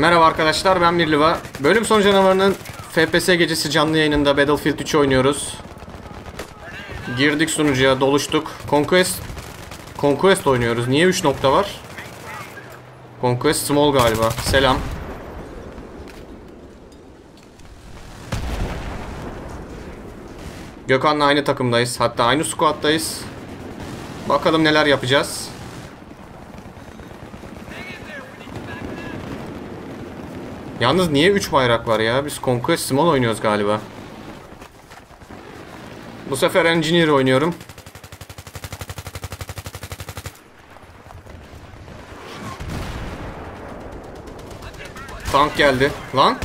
Merhaba arkadaşlar ben Mirliva. Bölüm son canavarının FPS gecesi canlı yayınında Battlefield 3 oynuyoruz. Girdik sunucuya doluştuk. Conquest Conquest oynuyoruz. Niye 3 nokta var? Conquest Small galiba. Selam. Gökhan'la aynı takımdayız. Hatta aynı squad'dayız. Bakalım neler yapacağız. Yalnız niye 3 bayrak var ya? Biz Conquest Small oynuyoruz galiba. Bu sefer Engineer oynuyorum. Tank geldi. Lan.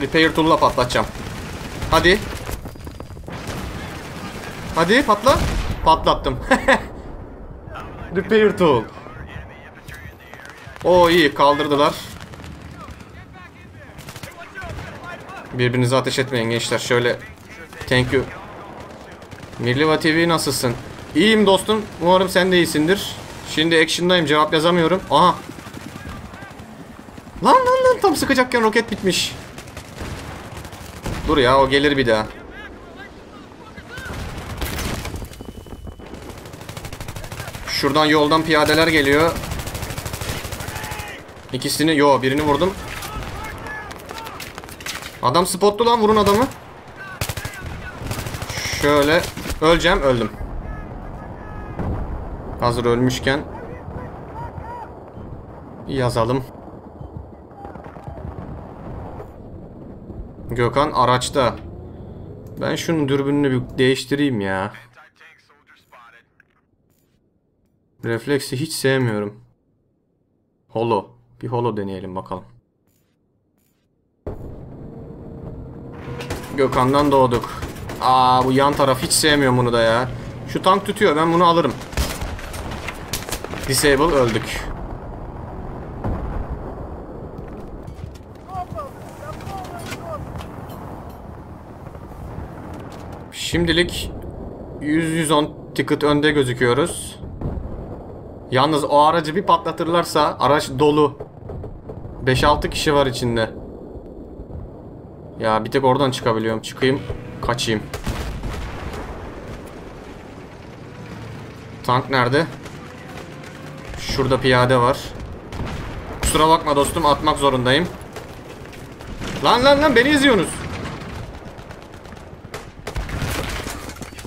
Repair tool'la patlatacağım. Hadi. Hadi patla. Patlattım. Repair tool. O iyi kaldırdılar. Birbirinize ateş etmeyin gençler. Şöyle thank you. Mirliva TV nasılsın? İyiyim dostum. Umarım sen de iyisindir. Şimdi action'dayım. Cevap yazamıyorum. Aha. Lan lan lan tam sıkacakken roket bitmiş. Dur ya o gelir bir daha. Şuradan yoldan piyadeler geliyor. İkisini yo birini vurdum. Adam spotlu lan vurun adamı. Şöyle öleceğim öldüm. Hazır ölmüşken yazalım. Gökhan araçta. Ben şunun dürbününü bir değiştireyim ya. Refleksi hiç sevmiyorum. Holo. Bir holo deneyelim bakalım. Gökhan'dan doğduk. Aa bu yan taraf hiç sevmiyorum bunu da ya. Şu tank tutuyor ben bunu alırım. Disable öldük. Şimdilik 100-110 ticket önde gözüküyoruz. Yalnız o aracı bir patlatırlarsa araç dolu. 5-6 kişi var içinde. Ya bir tek oradan çıkabiliyorum. Çıkayım, kaçayım. Tank nerede? Şurada piyade var. Kusura bakma dostum atmak zorundayım. Lan lan lan beni izliyorsunuz.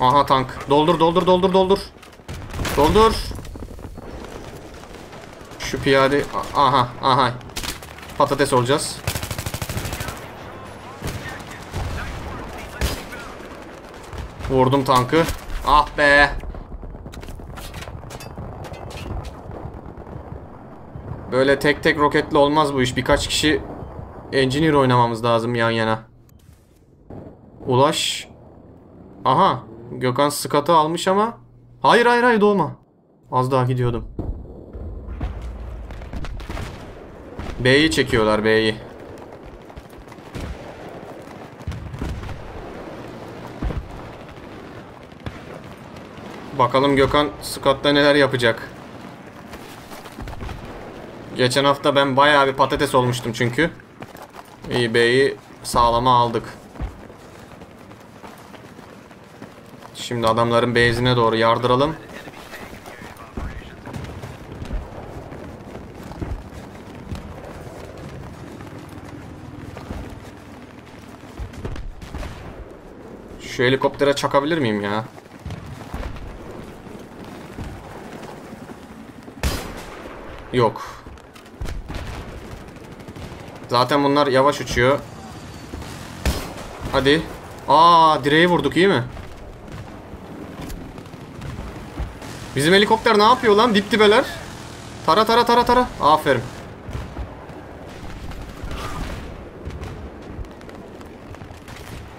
Aha tank. Doldur doldur doldur doldur. Doldur. Şu piyade aha aha. Patates olacağız. Vurdum tankı. Ah be. Böyle tek tek roketli olmaz bu iş. Birkaç kişi engineer oynamamız lazım yan yana. Ulaş. Aha. Gökhan skatı almış ama. Hayır hayır hayır doğma. Az daha gidiyordum. B'yi çekiyorlar B'yi. Bakalım Gökhan Scott'ta neler yapacak. Geçen hafta ben bayağı bir patates olmuştum çünkü. B'yi sağlama aldık. Şimdi adamların base'ine doğru yardıralım. Şu helikoptere çakabilir miyim ya? Yok. Zaten bunlar yavaş uçuyor. Hadi. Aa direği vurduk iyi mi? Bizim helikopter ne yapıyor lan dip dibeler? Tara tara tara tara. Aferin.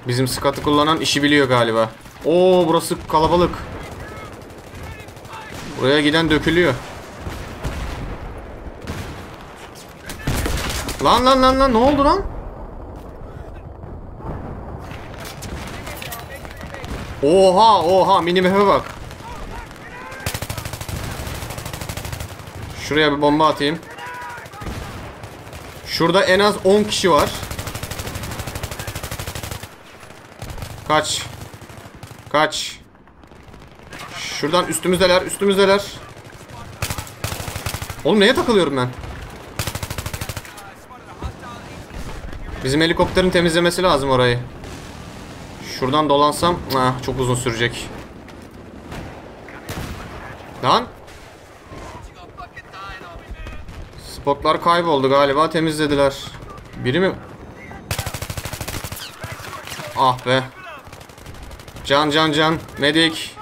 Bizim skatı kullanan işi biliyor galiba. Oo burası kalabalık. Buraya giden dökülüyor. Lan lan lan lan ne oldu lan? Oha oha mini map'e bak. Şuraya bir bomba atayım. Şurada en az 10 kişi var. Kaç. Kaç. Şuradan üstümüzdeler, üstümüzdeler. Oğlum neye takılıyorum ben? Bizim helikopterin temizlemesi lazım orayı. Şuradan dolansam ah, çok uzun sürecek. Lan. Spotlar kayboldu galiba temizlediler. Biri mi? Ah be. Can can can. Medik.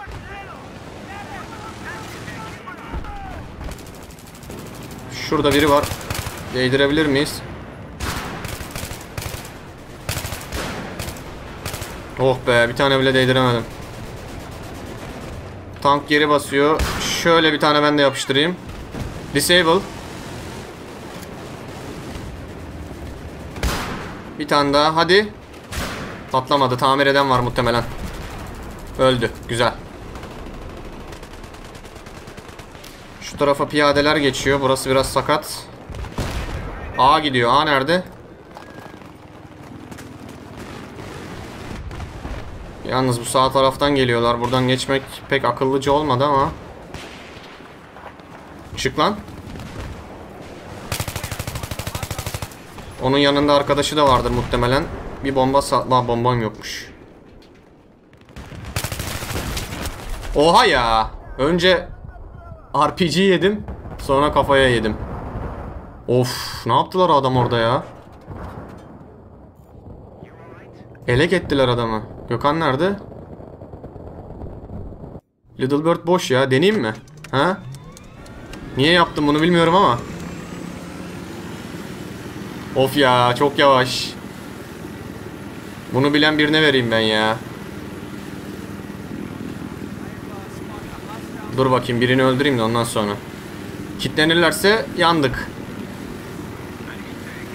Şurada biri var. Değdirebilir miyiz? Oh be bir tane bile değdiremedim. Tank geri basıyor. Şöyle bir tane ben de yapıştırayım. Disable. Bir tane daha hadi. Patlamadı. Tamir eden var muhtemelen. Öldü. Güzel. Şu tarafa piyadeler geçiyor. Burası biraz sakat. A gidiyor. A nerede? Yalnız bu sağ taraftan geliyorlar. Buradan geçmek pek akıllıca olmadı ama. Çık lan. Onun yanında arkadaşı da vardır muhtemelen. Bir bomba sa bombam yokmuş. Oha ya. Önce RPG yedim. Sonra kafaya yedim. Of, ne yaptılar adam orada ya? Elek ettiler adamı. Gökhan nerede? Little Bird boş ya. Deneyeyim mi? Ha? Niye yaptım bunu bilmiyorum ama. Of ya çok yavaş. Bunu bilen birine vereyim ben ya. Dur bakayım birini öldüreyim de ondan sonra. Kitlenirlerse yandık.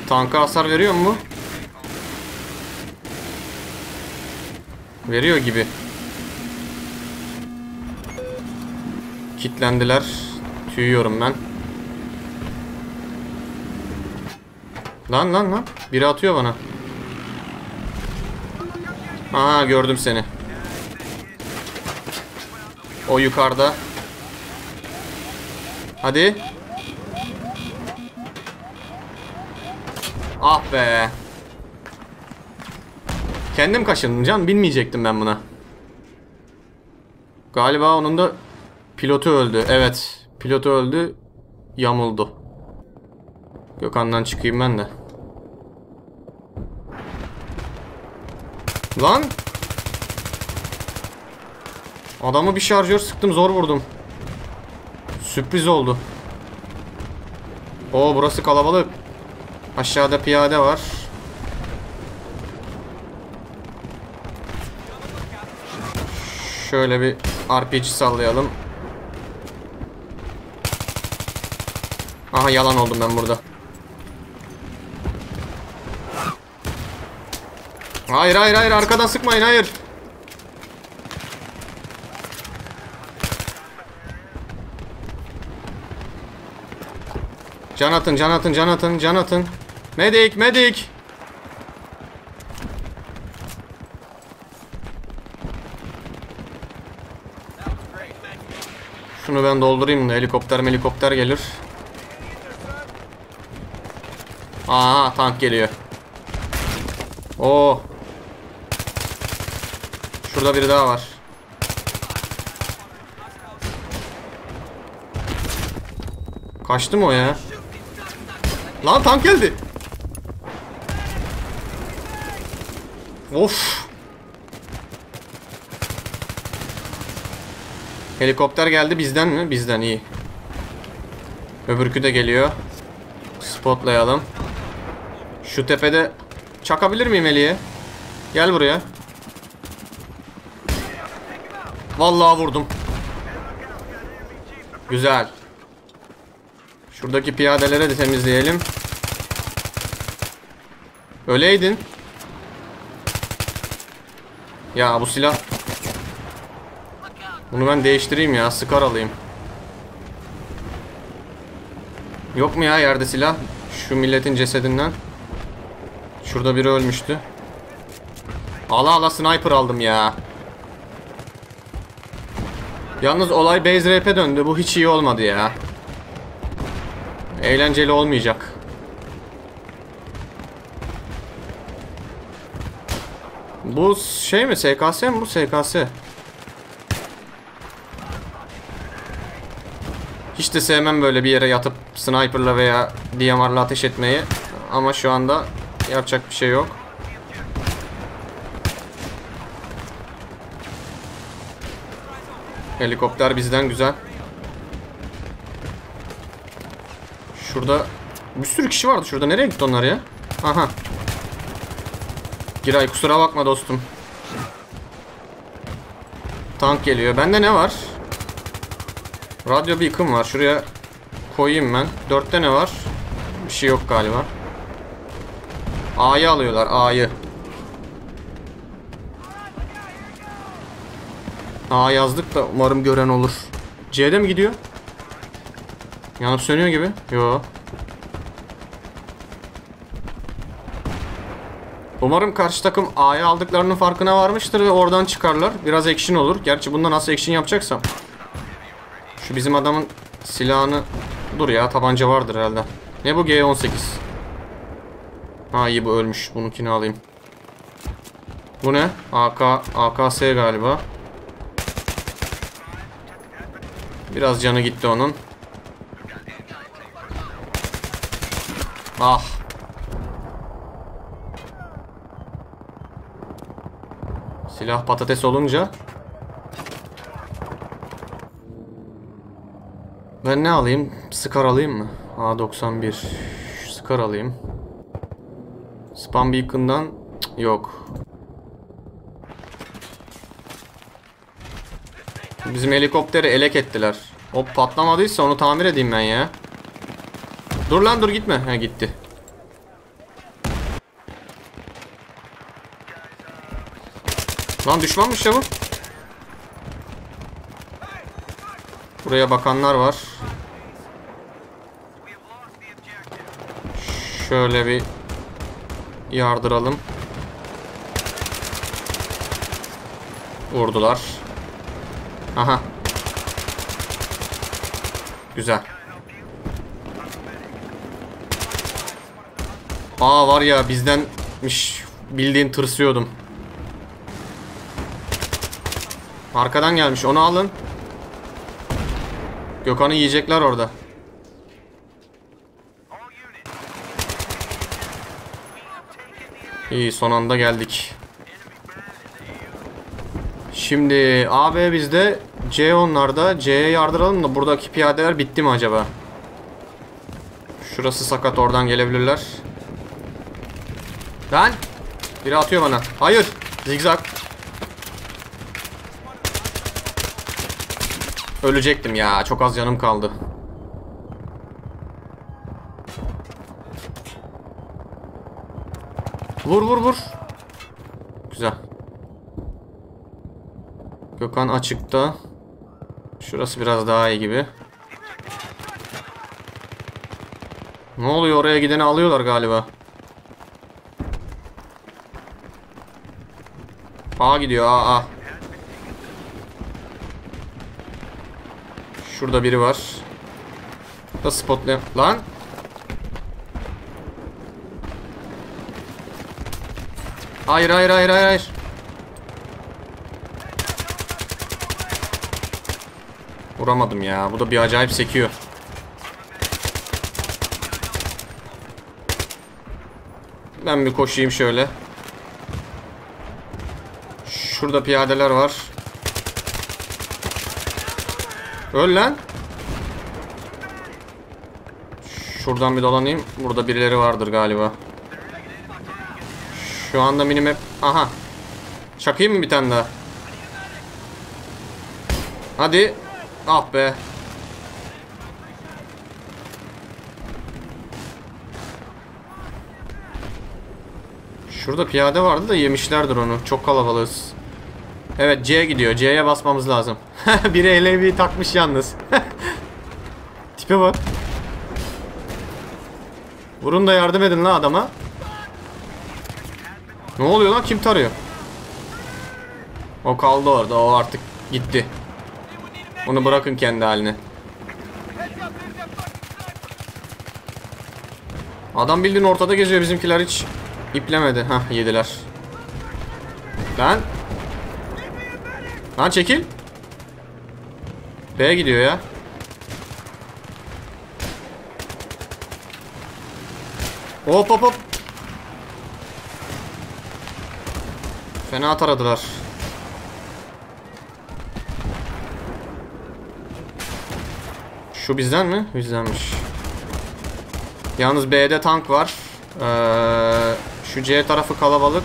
Tanka hasar veriyor mu? Veriyor gibi. Kitlendiler. Tüyüyorum ben. Lan lan lan. Biri atıyor bana. Aha gördüm seni. O yukarıda. Hadi. Ah be. Kendim kaşındım can. Bilmeyecektim ben buna. Galiba onun da pilotu öldü. Evet. Pilotu öldü. Yamuldu. Gökhan'dan çıkayım ben de. Lan. Adamı bir şarjör sıktım zor vurdum. Sürpriz oldu. Oo burası kalabalık. Aşağıda piyade var. Şöyle bir RPG sallayalım. Aha yalan oldum ben burada. Hayır hayır hayır arkadan sıkmayın hayır. Can atın can atın can atın can atın. Medik medik. Şunu ben doldurayım da helikopter helikopter gelir. Aha tank geliyor. Oo. Şurada biri daha var. Kaçtı mı o ya? Lan tank geldi. Of. Helikopter geldi bizden mi? Bizden iyi. Öbürkü de geliyor. Spotlayalım. Şu tepede çakabilir miyim Eli'ye? Gel buraya. Vallahi vurdum. Güzel. Şuradaki piyadelere de temizleyelim. Öleydin. Ya bu silah. Bunu ben değiştireyim ya. Sıkar alayım. Yok mu ya yerde silah? Şu milletin cesedinden. Şurada biri ölmüştü. Ala ala sniper aldım ya. Yalnız olay base rap'e döndü. Bu hiç iyi olmadı ya. Eğlenceli olmayacak. Bu şey mi? SKS mi bu? SKS. Hiç sevmem böyle bir yere yatıp sniperla veya DMR'la ateş etmeyi. Ama şu anda yapacak bir şey yok. Helikopter bizden güzel. Şurada bir sürü kişi vardı şurada. Nereye gitti onlar ya? Aha. Giray kusura bakma dostum. Tank geliyor. Bende ne var? Radyo beacon var. Şuraya koyayım ben. Dörtte ne var? Bir şey yok galiba. A'yı alıyorlar. A'yı. A yazdık da umarım gören olur. C'de mi gidiyor? Yanıp sönüyor gibi. Yo. Umarım karşı takım A'ya aldıklarının farkına varmıştır ve oradan çıkarlar. Biraz action olur. Gerçi bunda nasıl action yapacaksam. Şu bizim adamın silahını... Dur ya tabanca vardır herhalde. Ne bu G18? Ha iyi bu ölmüş. Bununkini alayım. Bu ne? AK, AKS galiba. Biraz canı gitti onun. Ah. Silah patates olunca. Ben ne alayım? Scar alayım mı? A91. Scar alayım. Spam Beacon'dan yok. Bizim helikopteri elek ettiler. O patlamadıysa onu tamir edeyim ben ya. Dur lan dur gitme. Ha gitti. Lan düşmanmış ya bu. Buraya bakanlar var. Şöyle bir yardıralım. Vurdular. Aha. Güzel. Aa var ya bizdenmiş. Bildiğin tırsıyordum. Arkadan gelmiş. Onu alın. Gökhan'ı yiyecekler orada. İyi son anda geldik. Şimdi AB bizde C onlarda. C'ye yardıralım da buradaki piyadeler bitti mi acaba? Şurası sakat oradan gelebilirler. Lan! Biri atıyor bana. Hayır! Zigzag. Ölecektim ya. Çok az canım kaldı. Vur vur vur. Güzel. Gökhan açıkta. Şurası biraz daha iyi gibi. Ne oluyor oraya gideni alıyorlar galiba. A gidiyor A A. Şurada biri var. Da spotlayalım. Lan. Hayır hayır hayır hayır hayır. Vuramadım ya. Bu da bir acayip sekiyor. Ben bir koşayım şöyle. Şurada piyadeler var. Öl lan. Şuradan bir dolanayım. Burada birileri vardır galiba. Şu anda minimap... Aha. Çakayım mı bir tane daha? Hadi. Ah be. Şurada piyade vardı da yemişlerdir onu. Çok kalabalığız. Evet C gidiyor. C'ye basmamız lazım. Biri elevi takmış yalnız. Tipe bak. Vurun da yardım edin lan adama. Ne oluyor lan? Kim tarıyor? O kaldı orada. O artık gitti. Onu bırakın kendi haline. Adam bildiğin ortada geziyor. Bizimkiler hiç iplemedi. Hah yediler. Lan. Lan çekil. B'ye gidiyor ya. Hop hop hop. Fena taradılar. Şu bizden mi? Bizdenmiş. Yalnız B'de tank var. Ee, şu C tarafı kalabalık.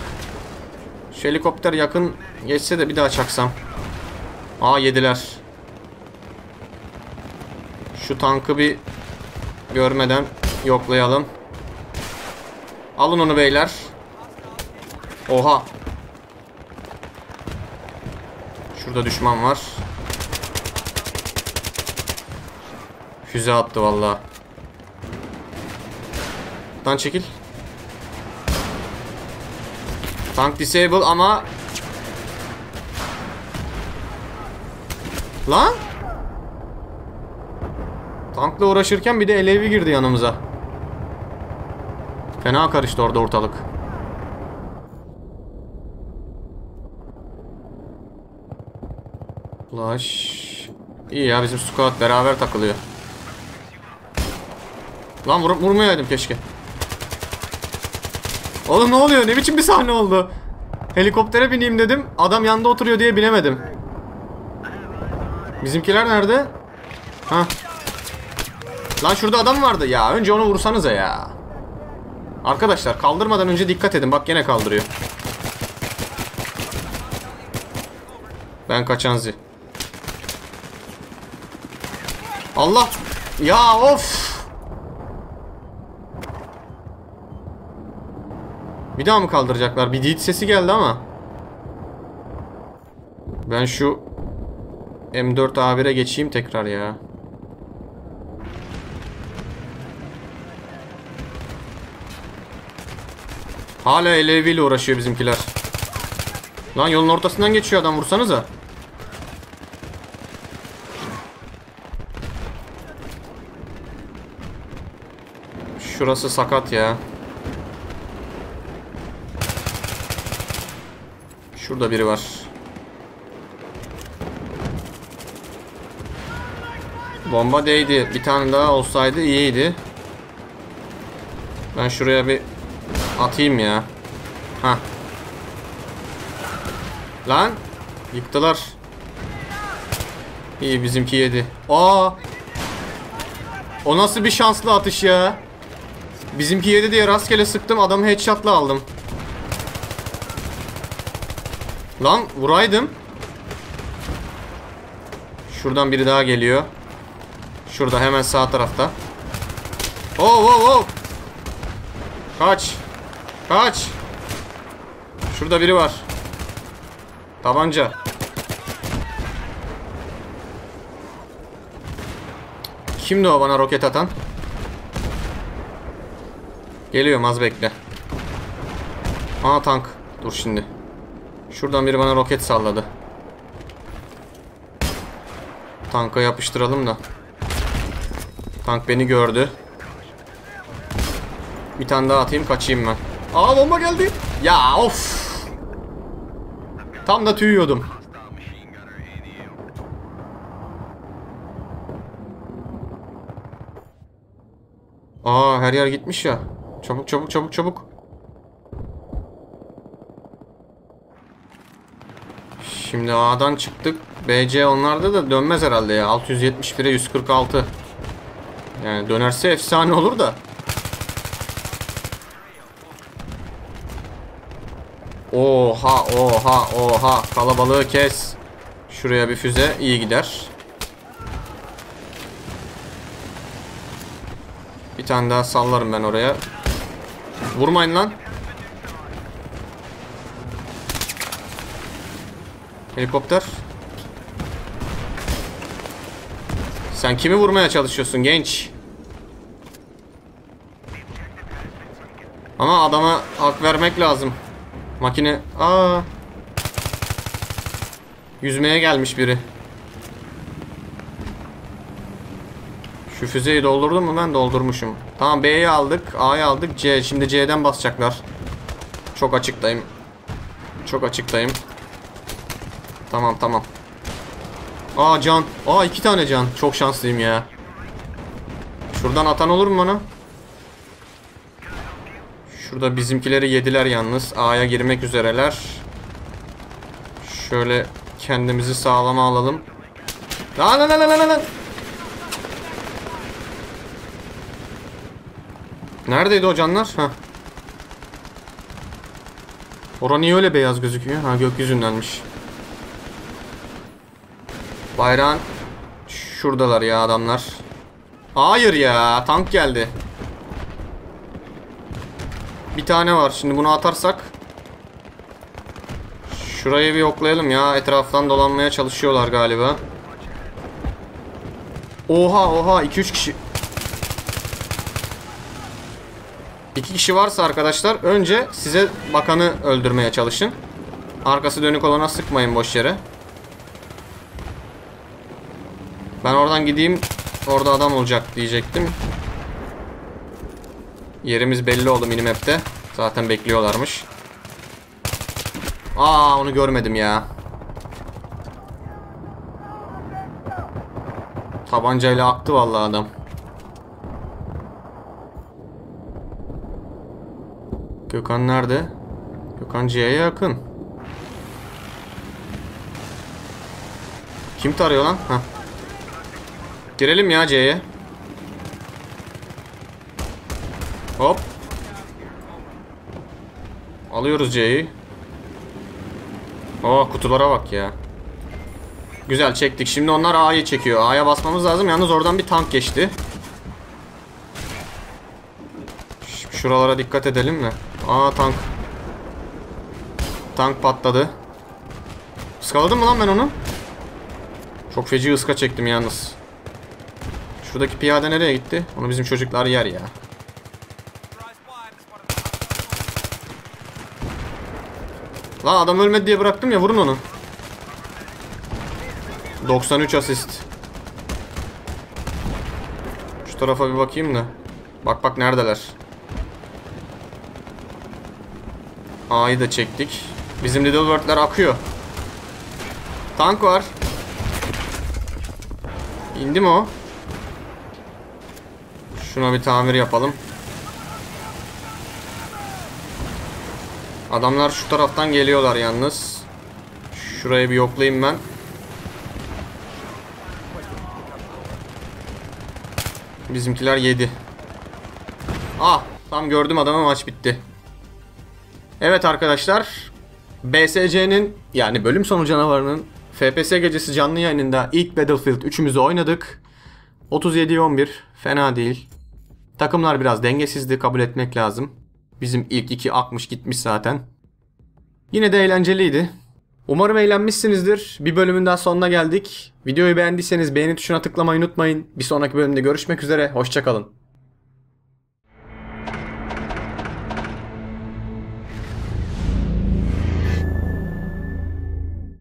Şu helikopter yakın geçse de bir daha çaksam. Aa yediler. Şu tankı bir görmeden yoklayalım. Alın onu beyler. Oha. Şurada düşman var. Füze attı vallahi. Lan çekil. Tank disable ama Lan Tankla uğraşırken bir de elevi girdi yanımıza. Fena karıştı orada ortalık. Flash. İyi ya bizim squad beraber takılıyor. Lan vur vurmayaydım keşke. Oğlum ne oluyor? Ne biçim bir sahne oldu? Helikoptere bineyim dedim. Adam yanında oturuyor diye binemedim. Bizimkiler nerede? Ha. Lan şurada adam vardı ya. Önce onu vursanıza ya. Arkadaşlar kaldırmadan önce dikkat edin. Bak gene kaldırıyor. Ben kaçanzi. Allah. Ya of. Bir daha mı kaldıracaklar? Bir dit sesi geldi ama. Ben şu M4A1'e geçeyim tekrar ya. Hala LAV ile uğraşıyor bizimkiler. Lan yolun ortasından geçiyor adam vursanıza. Şurası sakat ya. Şurada biri var. Bomba değdi. Bir tane daha olsaydı iyiydi. Ben şuraya bir atayım ya. Ha. Lan. Yıktılar. İyi bizimki yedi. Aa. O nasıl bir şanslı atış ya. Bizimki yedi diye rastgele sıktım. Adamı headshot'la aldım. Lan vuraydım. Şuradan biri daha geliyor. Şurada hemen sağ tarafta. Oh oh oh. Kaç. Kaç. Şurada biri var. Tabanca. Kimdi o bana roket atan? Geliyorum az bekle. Aa tank. Dur şimdi. Şuradan biri bana roket salladı. Tanka yapıştıralım da. Tank beni gördü. Bir tane daha atayım kaçayım ben. Aa bomba geldi. Ya of. Tam da tüyüyordum. Aa her yer gitmiş ya. Çabuk çabuk çabuk çabuk. Şimdi A'dan çıktık. BC onlarda da dönmez herhalde ya. 671'e 146. Yani dönerse efsane olur da. Oha oha oha kalabalığı kes. Şuraya bir füze iyi gider. Bir tane daha sallarım ben oraya. Vurmayın lan. Helikopter. Sen kimi vurmaya çalışıyorsun genç? Ama adama hak vermek lazım. Makine... Aa. Yüzmeye gelmiş biri. Şu füzeyi doldurdum mu ben? Doldurmuşum. Tamam B'yi aldık. A'yı aldık. C. Şimdi C'den basacaklar. Çok açıktayım. Çok açıktayım. Tamam tamam. Aa can. Aa iki tane can. Çok şanslıyım ya. Şuradan atan olur mu bana? Şurada bizimkileri yediler yalnız. A'ya girmek üzereler. Şöyle kendimizi sağlama alalım. Lan lan lan lan lan. Neredeydi o canlar? Heh. Ora niye öyle beyaz gözüküyor? Ha gökyüzündenmiş. Bayrağın şuradalar ya adamlar. Hayır ya tank geldi. Bir tane var. Şimdi bunu atarsak Şurayı bir yoklayalım ya. Etraftan dolanmaya çalışıyorlar galiba. Oha oha 2-3 kişi. 2 kişi varsa arkadaşlar önce size bakanı öldürmeye çalışın. Arkası dönük olana sıkmayın boş yere. Ben oradan gideyim. Orada adam olacak diyecektim. Yerimiz belli oldu minimap'te. Zaten bekliyorlarmış. Aa onu görmedim ya. Tabancayla aktı vallahi adam. Gökhan nerede? Gökhan C'ye yakın. Kim tarıyor lan? Heh. Girelim ya C'ye. Hop. Alıyoruz C'yi. Oo kutulara bak ya. Güzel çektik. Şimdi onlar A'yı çekiyor. A'ya basmamız lazım. Yalnız oradan bir tank geçti. Şuralara dikkat edelim mi? Aa tank. Tank patladı. Iskaladım mı lan ben onu? Çok feci ıska çektim yalnız. Şuradaki piyade nereye gitti? Onu bizim çocuklar yer ya. Lan adam ölmedi diye bıraktım ya vurun onu. 93 asist. Şu tarafa bir bakayım da. Bak bak neredeler. A'yı da çektik. Bizim Little Bird'ler akıyor. Tank var. İndi mi o? Şuna bir tamir yapalım. Adamlar şu taraftan geliyorlar yalnız. Şurayı bir yoklayayım ben. Bizimkiler yedi. Ah tam gördüm adamı maç bitti. Evet arkadaşlar. BSC'nin yani bölüm sonu canavarının FPS gecesi canlı yayınında ilk Battlefield 3'ümüzü oynadık. 37'ye 11 fena değil. Takımlar biraz dengesizdi kabul etmek lazım. Bizim ilk iki akmış gitmiş zaten. Yine de eğlenceliydi. Umarım eğlenmişsinizdir. Bir bölümün daha sonuna geldik. Videoyu beğendiyseniz beğeni tuşuna tıklamayı unutmayın. Bir sonraki bölümde görüşmek üzere. Hoşçakalın.